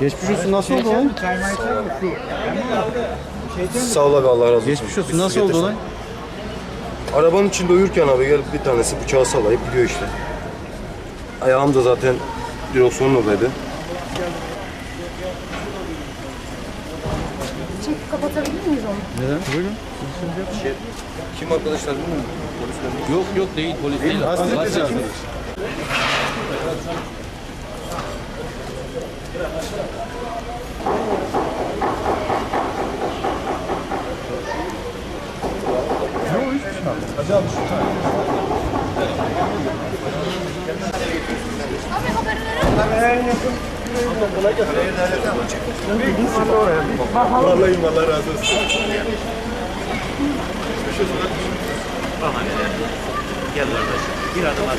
Geçmiş olsun nasıl oldu olay? Sağ ol abi Allah razı olsun. Geçmiş olsun nasıl oldu olay? Arabanın içinde uyurken abi gelip bir tanesi bıçağı sallayıp gidiyor işte. Ayağım da zaten direksiyonun oradaydı. Çek kapatabilir miyiz onu? Neden? Buyurun. Kim arkadaşlar bilmiyorum. Polisler Yok yok değil polis değil. Lastik arkadaş. Abi haber verin. Vallahi Allah razı olsun. Gel kardeş. Bir adım at.